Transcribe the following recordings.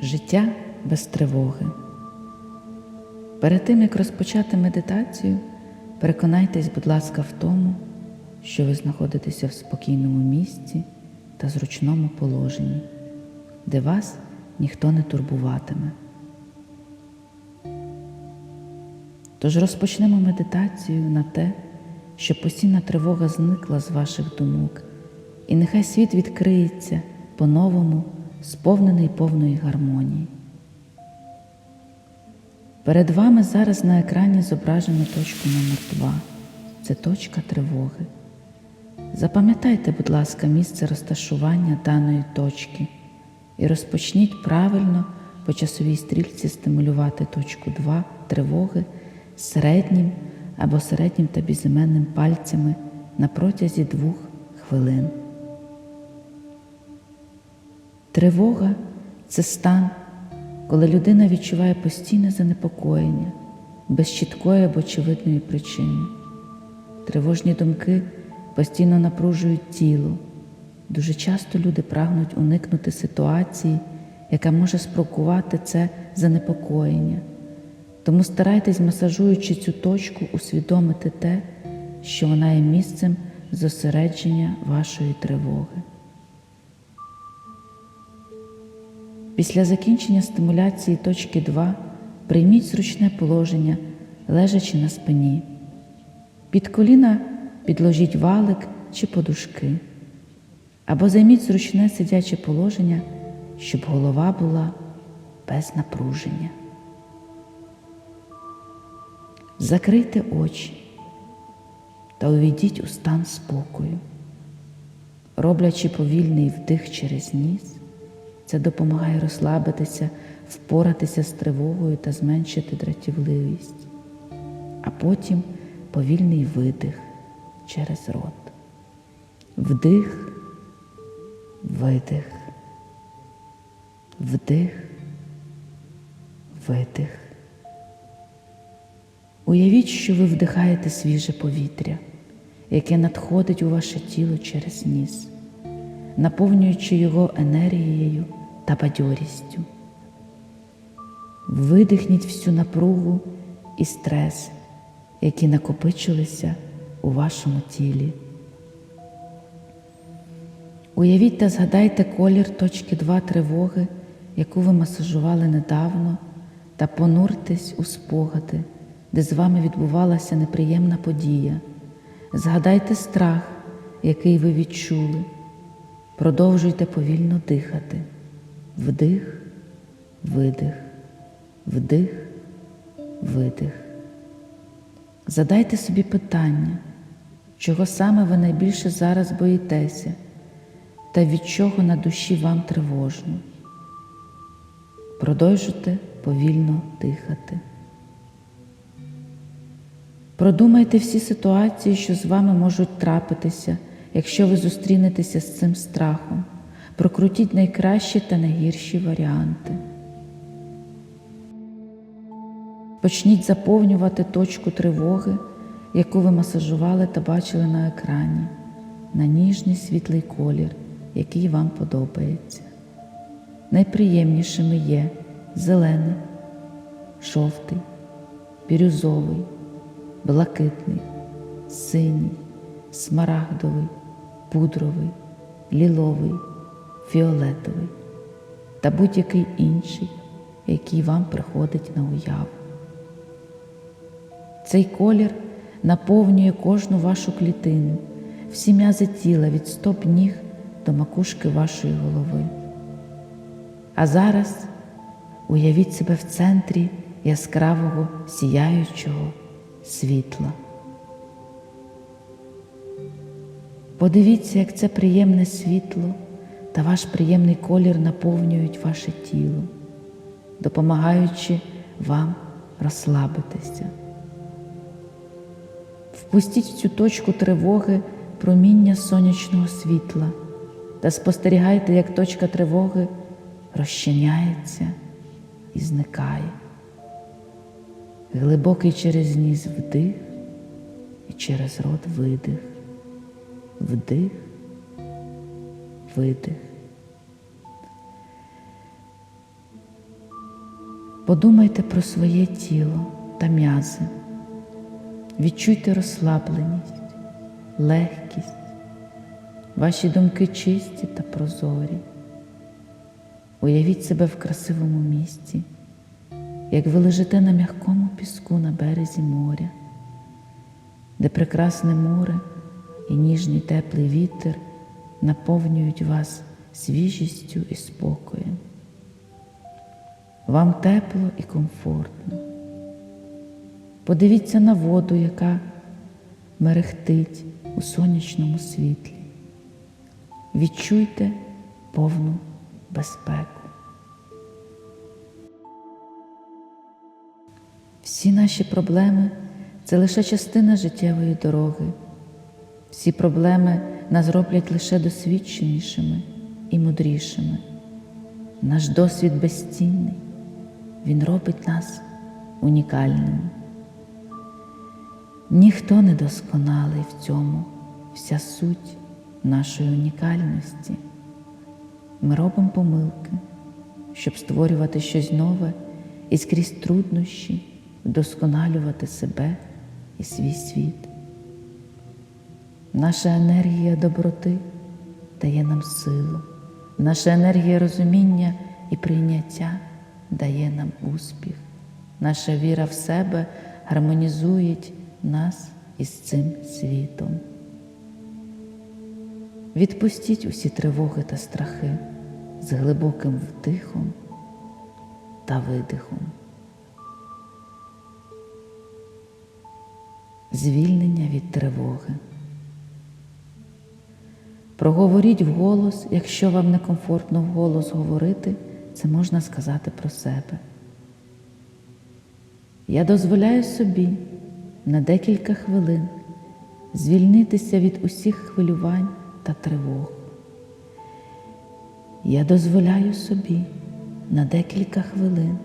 Життя без тривоги. Перед тим, як розпочати медитацію, переконайтесь, будь ласка, в тому, що ви знаходитеся в спокійному місці та зручному положенні, де вас ніхто не турбуватиме. Тож розпочнемо медитацію на те, щоб постійна тривога зникла з ваших думок, і нехай світ відкриється по-новому, сповнений повної гармонії. Перед вами зараз на екрані зображено точку номер 2 Це точка тривоги. Запам'ятайте, будь ласка, місце розташування даної точки і розпочніть правильно по часовій стрільці стимулювати точку 2 тривоги середнім або середнім та безіменним пальцями на протязі двох хвилин. Тривога це стан, коли людина відчуває постійне занепокоєння без чіткої або очевидної причини. Тривожні думки постійно напружують тіло. Дуже часто люди прагнуть уникнути ситуації, яка може спровокувати це занепокоєння. Тому старайтесь, масажуючи цю точку, усвідомити те, що вона є місцем зосередження вашої тривоги. Після закінчення стимуляції точки 2 прийміть зручне положення, лежачи на спині. Під коліна підложіть валик чи подушки, або займіть зручне сидяче положення, щоб голова була без напруження. Закрийте очі та увійдіть у стан спокою, роблячи повільний вдих через ніс. Це допомагає розслабитися, впоратися з тривогою та зменшити дратівливість, а потім повільний видих через рот. Вдих, видих, вдих, видих. Уявіть, що ви вдихаєте свіже повітря, яке надходить у ваше тіло через ніс, наповнюючи його енергією та бадьорістю. Видихніть всю напругу і стрес, які накопичилися у вашому тілі. Уявіть та згадайте колір точки 2 тривоги, яку ви масажували недавно, та понуртесь у спогади, де з вами відбувалася неприємна подія. Згадайте страх, який ви відчули. Продовжуйте повільно дихати. Вдих, видих, вдих, видих. Задайте собі питання, чого саме ви найбільше зараз боїтеся, та від чого на душі вам тривожно. Продовжуйте повільно дихати. Продумайте всі ситуації, що з вами можуть трапитися, якщо ви зустрінетеся з цим страхом. Прокрутіть найкращі та найгірші варіанти. Почніть заповнювати точку тривоги, яку ви масажували та бачили на екрані, на ніжний світлий колір, який вам подобається. Найприємнішими є зелений, жовтий, бірюзовий, блакитний, синій, смарагдовий, пудровий, ліловий, фіолетовий та будь-який інший, який вам приходить на уяву. Цей колір наповнює кожну вашу клітину, всі м'язи тіла від стоп ніг до макушки вашої голови. А зараз уявіть себе в центрі яскравого сіяючого світла. Подивіться, як це приємне світло та ваш приємний колір наповнюють ваше тіло, допомагаючи вам розслабитися. Впустіть в цю точку тривоги проміння сонячного світла та спостерігайте, як точка тривоги розчиняється і зникає. Глибокий через ніс вдих і через рот видих, вдих, видих. Подумайте про своє тіло та м'язи. Відчуйте розслабленість, легкість, ваші думки чисті та прозорі. Уявіть себе в красивому місці, як ви лежите на м'якому піску на березі моря, де прекрасне море і ніжний теплий вітер наповнюють вас свіжістю і спокоєм. Вам тепло і комфортно. Подивіться на воду, яка мерехтить у сонячному світлі. Відчуйте повну безпеку. Всі наші проблеми це лише частина життєвої дороги. Всі проблеми нас роблять лише досвідченішими і мудрішими. Наш досвід безцінний, він робить нас унікальними. Ніхто не досконалий в цьому, вся суть нашої унікальності. Ми робимо помилки, щоб створювати щось нове і скрізь труднощі вдосконалювати себе і свій світ. Наша енергія доброти дає нам силу, наша енергія розуміння і прийняття дає нам успіх. Наша віра в себе гармонізує нас із цим світом. Відпустіть усі тривоги та страхи з глибоким вдихом та видихом. Звільнення від тривоги. Проговоріть вголос, якщо вам некомфортно вголос говорити, це можна сказати про себе. Я дозволяю собі на декілька хвилин звільнитися від усіх хвилювань та тривог. Я дозволяю собі на декілька хвилин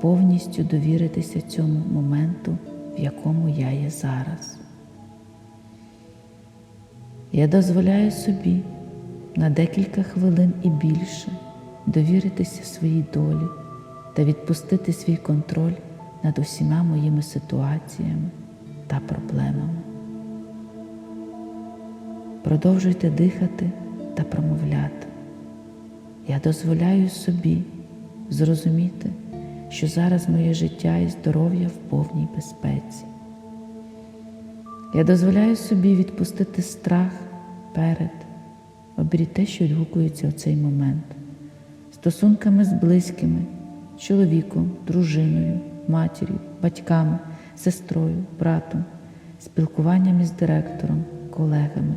повністю довіритися цьому моменту, в якому я є зараз. Я дозволяю собі на декілька хвилин і більше довіритися своїй долі та відпустити свій контроль над усіма моїми ситуаціями та проблемами. Продовжуйте дихати та промовляти. Я дозволяю собі зрозуміти, що зараз моє життя і здоров'я в повній безпеці. Я дозволяю собі відпустити страх перед, оберіть те, що відгукується в цей момент, стосунками з близькими, чоловіком, дружиною, матір'ю, батьками, сестрою, братом, спілкуванням із директором, колегами,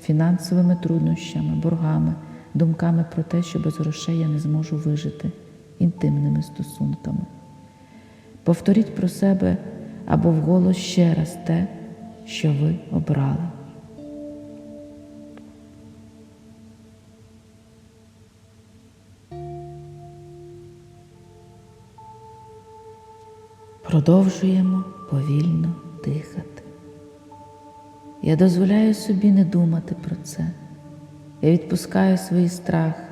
фінансовими труднощами, боргами, думками про те, що без грошей я не зможу вижити, інтимними стосунками. Повторіть про себе або вголос ще раз те, що ви обрали. Продовжуємо повільно дихати. Я дозволяю собі не думати про це. Я відпускаю свої страхи.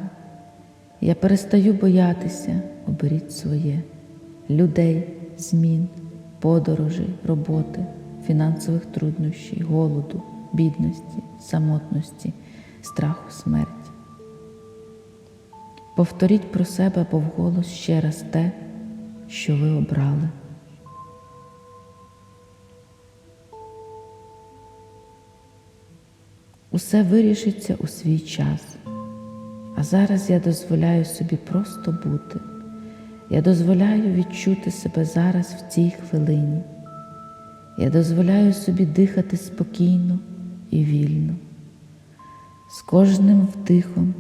Я перестаю боятися, оберіть своє, людей, змін, подорожей, роботи, фінансових труднощів, голоду, бідності, самотності, страху смерті. Повторіть про себе або вголос ще раз те, що ви обрали. Усе вирішиться у свій час. А зараз я дозволяю собі просто бути. Я дозволяю відчути себе зараз в цій хвилині. Я дозволяю собі дихати спокійно і вільно. З кожним вдихом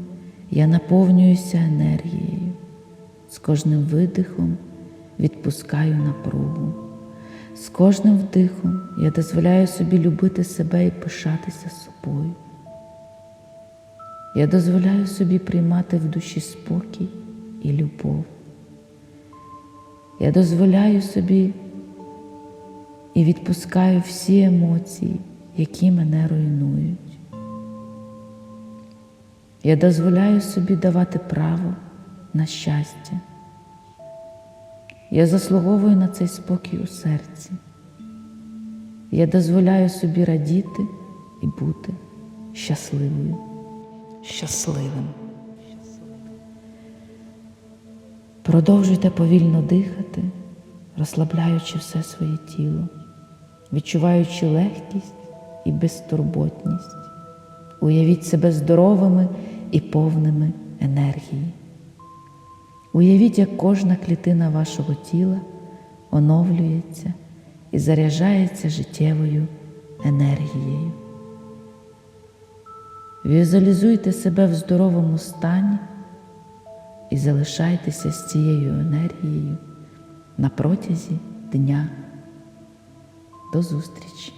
я наповнююся енергією, з кожним видихом відпускаю напругу. З кожним вдихом я дозволяю собі любити себе і пишатися собою. Я дозволяю собі приймати в душі спокій і любов. Я дозволяю собі і відпускаю всі емоції, які мене руйнують. Я дозволяю собі давати право на щастя. Я заслуговую на цей спокій у серці. Я дозволяю собі радіти і бути щасливою, щасливим. Продовжуйте повільно дихати, розслабляючи все своє тіло, відчуваючи легкість і безтурботність. Уявіть себе здоровими і повними енергії. Уявіть, як кожна клітина вашого тіла оновлюється і заряджається життєвою енергією. Візуалізуйте себе в здоровому стані і залишайтеся з цією енергією на протязі дня. До зустрічі!